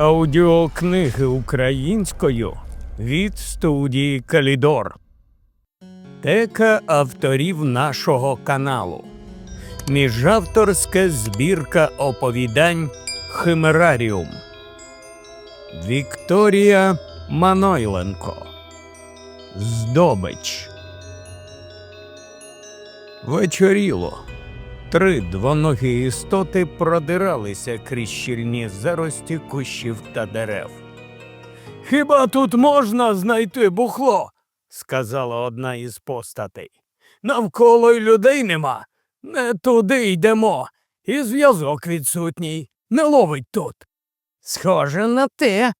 Аудіокниги українською від студії Калідор. Тека авторів нашого каналу. Міжавторська збірка оповідань Химераріум. Вікторія Манойленко. Здобич. Вечоріло. Три двоногі істоти продиралися крізь щільні зарості кущів та дерев. Хіба тут можна знайти бухло? сказала одна із постатей. Навколо й людей нема. Не туди йдемо. І зв'язок відсутній. Не ловить тут. Схоже на те,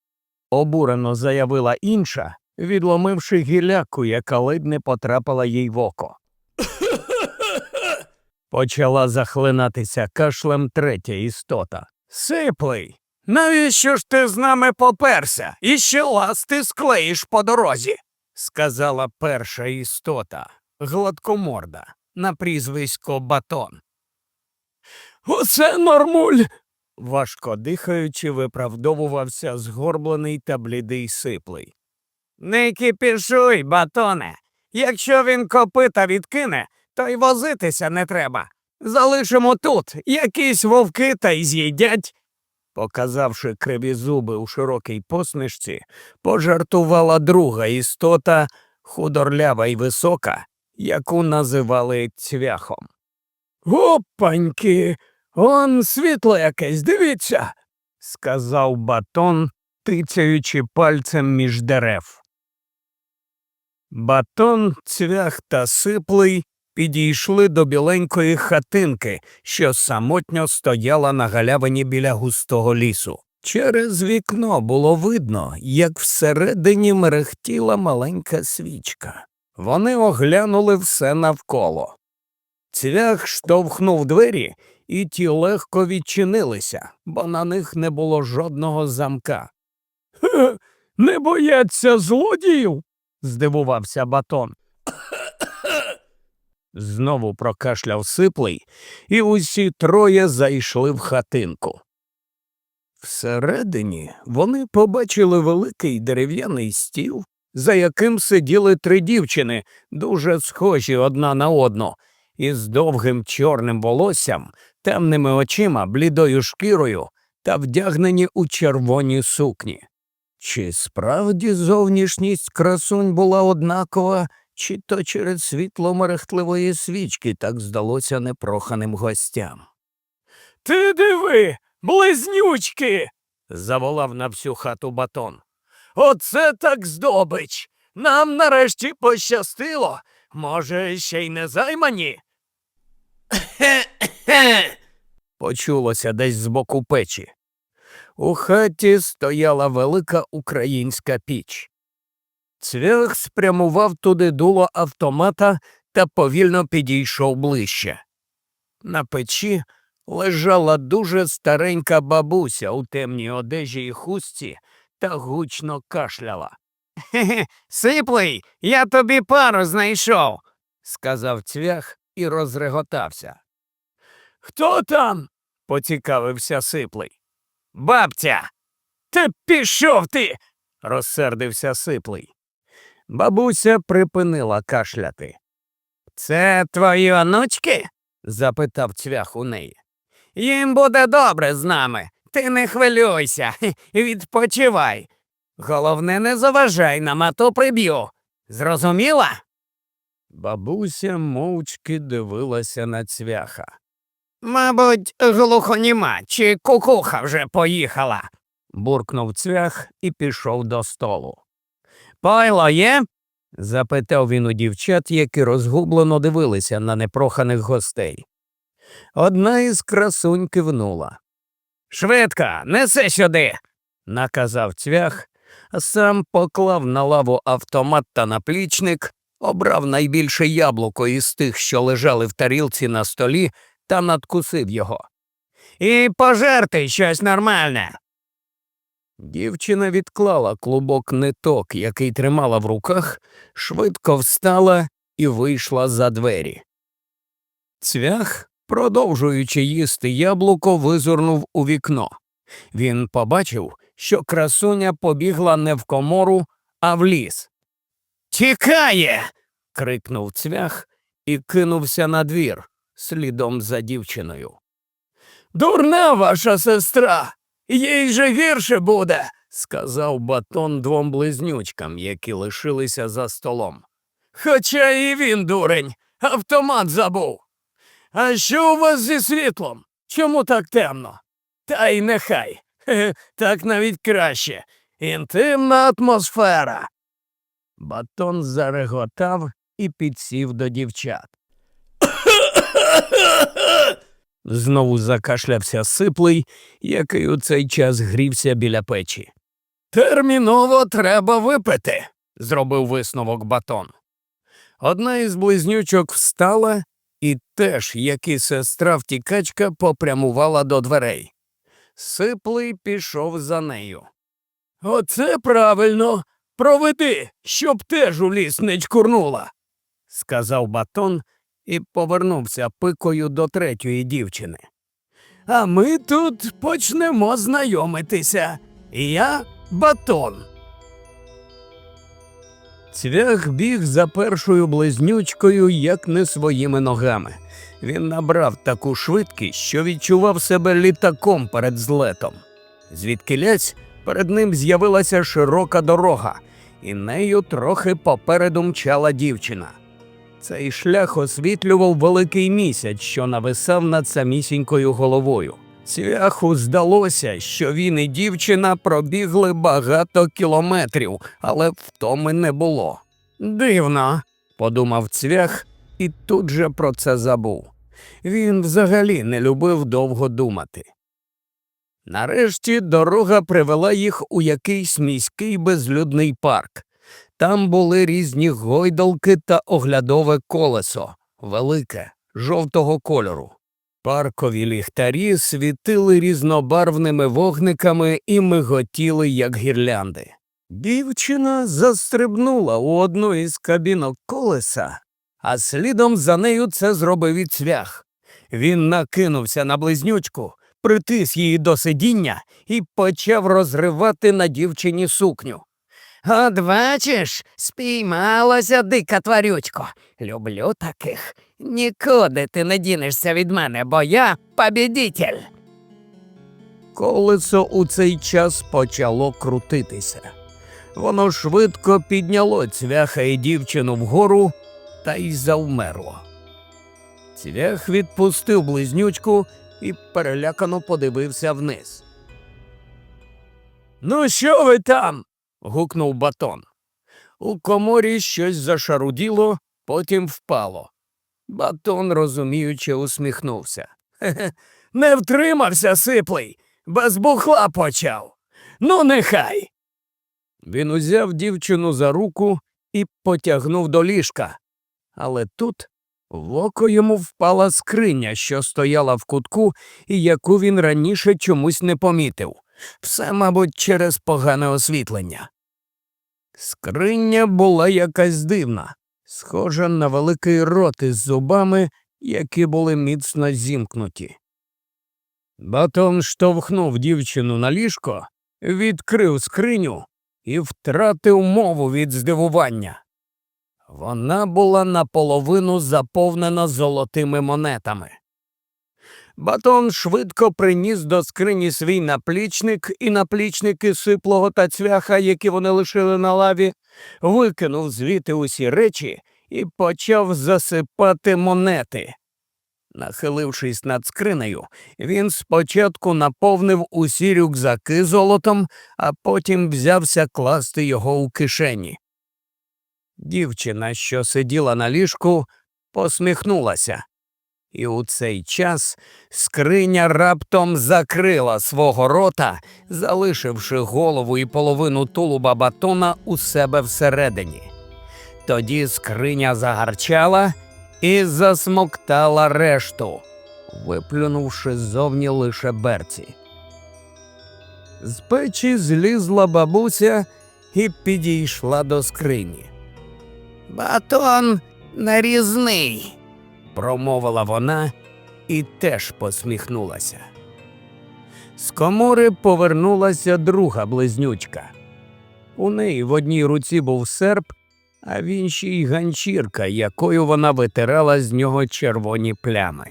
обурено заявила інша, відломивши гіляку, яка ледь не потрапила їй в око. Почала захлинатися кашлем третя істота. Сиплий. Навіщо ж ти з нами поперся? І ще ласти склеїш по дорозі, сказала перша істота, гладкоморда, на прізвисько Батон. Оце нормуль. важко дихаючи, виправдовувався згорблений та блідий сиплий. Не кипішуй, батоне. Якщо він копита відкине, то й возитися не треба. Залишимо тут якісь вовки та й з'їдять. Показавши криві зуби у широкій посмішці, пожартувала друга істота, худорлява й висока, яку називали цвяхом. Опаньки, он світло якесь, дивіться, сказав батон, тицяючи пальцем між дерев. Батон, цвях та сиплий підійшли до біленької хатинки, що самотньо стояла на галявині біля густого лісу. Через вікно було видно, як всередині мерехтіла маленька свічка. Вони оглянули все навколо. Цвях штовхнув двері, і ті легко відчинилися, бо на них не було жодного замка. Не бояться злодіїв? здивувався батон. Знову прокашляв сиплий, і усі троє зайшли в хатинку. Всередині вони побачили великий дерев'яний стіл, за яким сиділи три дівчини, дуже схожі одна на одну, із довгим чорним волоссям, темними очима, блідою шкірою та вдягнені у червоні сукні. Чи справді зовнішність красунь була однакова, чи то через світло мерехтливої свічки так здалося непроханим гостям. Ти диви, близнючки. заволав на всю хату батон. Оце так здобич. Нам нарешті пощастило. Може, ще й не займані. Почулося десь з боку печі. У хаті стояла велика українська піч. Цвях спрямував туди дуло автомата та повільно підійшов ближче. На печі лежала дуже старенька бабуся у темній одежі і хустці та гучно кашляла. Хе-хе, сиплий, я тобі пару знайшов, сказав цвях і розреготався. Хто там? поцікавився сиплий. Бабця. Та пішов ти. розсердився сиплий. Бабуся припинила кашляти. Це твої онучки? запитав цвях у неї. Їм буде добре з нами. Ти не хвилюйся, відпочивай. Головне, не заважай нам, а то приб'ю. Зрозуміла? Бабуся мовчки дивилася на цвяха. Мабуть, глухоніма чи кукуха вже поїхала, буркнув цвях і пішов до столу. Пойло є? запитав він у дівчат, які розгублено дивилися на непроханих гостей. Одна із красунь кивнула. Швидко, неси сюди, наказав цвях, сам поклав на лаву автомат та наплічник, обрав найбільше яблуко із тих, що лежали в тарілці на столі, та надкусив його. І пожерти щось нормальне. Дівчина відклала клубок ниток, який тримала в руках, швидко встала і вийшла за двері. Цвях, продовжуючи їсти яблуко, визирнув у вікно. Він побачив, що красуня побігла не в комору, а в ліс. Тікає. крикнув цвях і кинувся на двір слідом за дівчиною. Дурна ваша сестра, їй же гірше буде, сказав батон двом близнючкам, які лишилися за столом. Хоча і він дурень, автомат забув. А що у вас зі світлом? Чому так темно? Та й нехай. Так навіть краще. Інтимна атмосфера. Батон зареготав і підсів до дівчат. Знову закашлявся сиплий, який у цей час грівся біля печі. Терміново треба випити, зробив висновок батон. Одна із близнючок встала і теж, як і сестра втікачка, попрямувала до дверей. Сиплий пішов за нею. Оце правильно. Проведи, щоб теж у ліс не чкурнула, сказав батон і повернувся пикою до третьої дівчини. А ми тут почнемо знайомитися. Я батон. Цвях біг за першою близнючкою, як не своїми ногами. Він набрав таку швидкість, що відчував себе літаком перед злетом. Звідкилясь перед ним з'явилася широка дорога, і нею трохи попереду мчала дівчина. Цей шлях освітлював великий місяць, що нависав над самісінькою головою. Цвяху здалося, що він і дівчина пробігли багато кілометрів, але втоми не було. Дивно, подумав цвях і тут же про це забув. Він взагалі не любив довго думати. Нарешті дорога привела їх у якийсь міський безлюдний парк. Там були різні гойдалки та оглядове колесо, велике, жовтого кольору. Паркові ліхтарі світили різнобарвними вогниками і миготіли, як гірлянди. Дівчина застрибнула у одну із кабінок колеса, а слідом за нею це зробив і цвях. Він накинувся на близнючку, притис її до сидіння і почав розривати на дівчині сукню. От бачиш, спіймалася дика тварючко. Люблю таких. Нікуди ти не дінешся від мене, бо я побідітель. Колесо у цей час почало крутитися. Воно швидко підняло цвяха і дівчину вгору та й завмерло. Цвях відпустив близнючку і перелякано подивився вниз. Ну, що ви там? Гукнув батон. У коморі щось зашаруділо, потім впало. Батон розуміюче усміхнувся. Хе-хе, не втримався сиплий, без бухла почав. Ну, нехай. Він узяв дівчину за руку і потягнув до ліжка. Але тут в око йому впала скриня, що стояла в кутку і яку він раніше чомусь не помітив. Все, мабуть, через погане освітлення. Скриня була якась дивна, схожа на великий рот із зубами, які були міцно зімкнуті. Батон штовхнув дівчину на ліжко, відкрив скриню і втратив мову від здивування. Вона була наполовину заповнена золотими монетами. Батон швидко приніс до скрині свій наплічник і наплічники сиплого та цвяха, які вони лишили на лаві, викинув звідти усі речі і почав засипати монети. Нахилившись над скринею, він спочатку наповнив усі рюкзаки золотом, а потім взявся класти його у кишені. Дівчина, що сиділа на ліжку, посміхнулася. І у цей час скриня раптом закрила свого рота, залишивши голову і половину тулуба батона у себе всередині. Тоді скриня загарчала і засмоктала решту, виплюнувши ззовні лише берці. З печі злізла бабуся і підійшла до скрині. Батон нарізний промовила вона і теж посміхнулася. З комори повернулася друга близнючка. У неї в одній руці був серп, а в іншій ганчірка, якою вона витирала з нього червоні плями.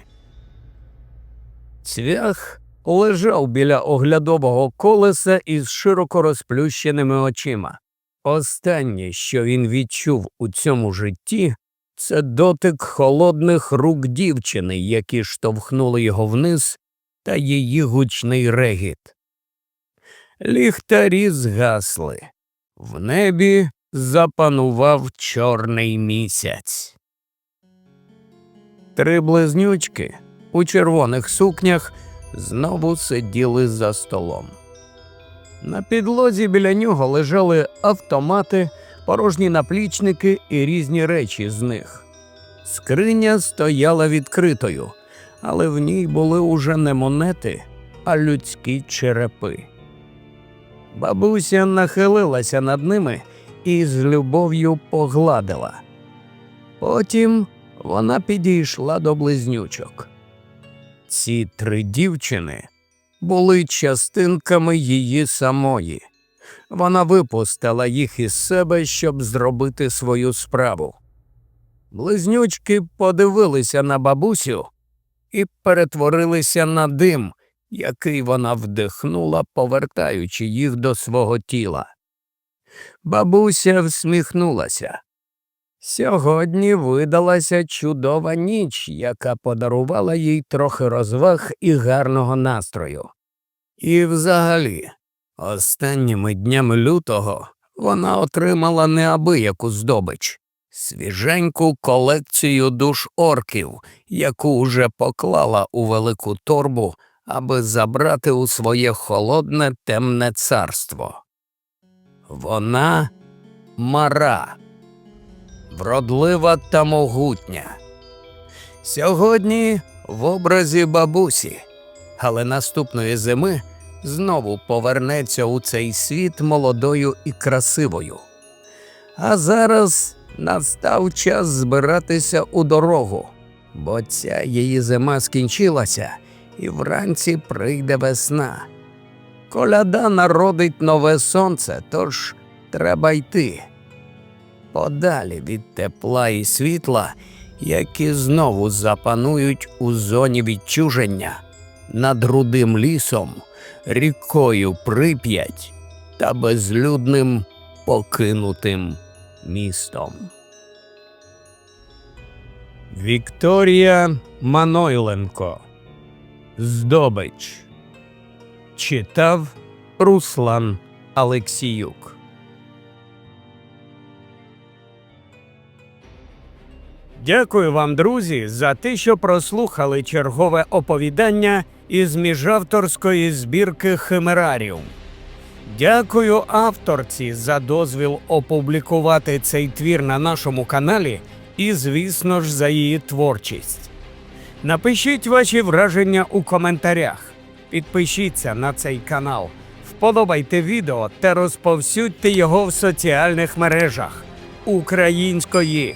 Цвях лежав біля оглядового колеса із широко розплющеними очима. Останнє, що він відчув у цьому житті, це дотик холодних рук дівчини, які штовхнули його вниз, та її гучний регіт. Ліхтарі згасли. В небі запанував чорний місяць. Три близнючки у червоних сукнях знову сиділи за столом. На підлозі біля нього лежали автомати, порожні наплічники і різні речі з них. Скриня стояла відкритою, але в ній були уже не монети, а людські черепи. Бабуся нахилилася над ними і з любов'ю погладила. Потім вона підійшла до близнючок. Ці три дівчини були частинками її самої. Вона випустила їх із себе, щоб зробити свою справу. Близнючки подивилися на бабусю і перетворилися на дим, який вона вдихнула, повертаючи їх до свого тіла. Бабуся всміхнулася. Сьогодні видалася чудова ніч, яка подарувала їй трохи розваг і гарного настрою. І взагалі, останніми днями лютого вона отримала неабияку здобич свіженьку колекцію душ орків, яку уже поклала у велику торбу, аби забрати у своє холодне темне царство. Вона мара вродлива та могутня. Сьогодні в образі бабусі, але наступної зими знову повернеться у цей світ молодою і красивою. А зараз настав час збиратися у дорогу, бо ця її зима скінчилася, і вранці прийде весна. Коляда народить нове сонце, тож треба йти подалі від тепла і світла, які знову запанують у зоні відчуження над рудим лісом, рікою Прип'ять та безлюдним покинутим містом. Вікторія Манойленко Здобич. Читав Руслан Алексіюк Дякую вам, друзі, за те, що прослухали чергове оповідання із міжавторської збірки Химераріум. Дякую авторці за дозвіл опублікувати цей твір на нашому каналі і, звісно ж, за її творчість. Напишіть ваші враження у коментарях, підпишіться на цей канал, вподобайте відео та розповсюдьте його в соціальних мережах української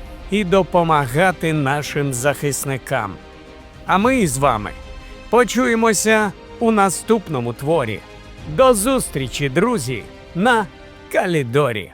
і допомагати нашим захисникам. А ми з вами почуємося у наступному творі. До зустрічі, друзі, на Калідорі.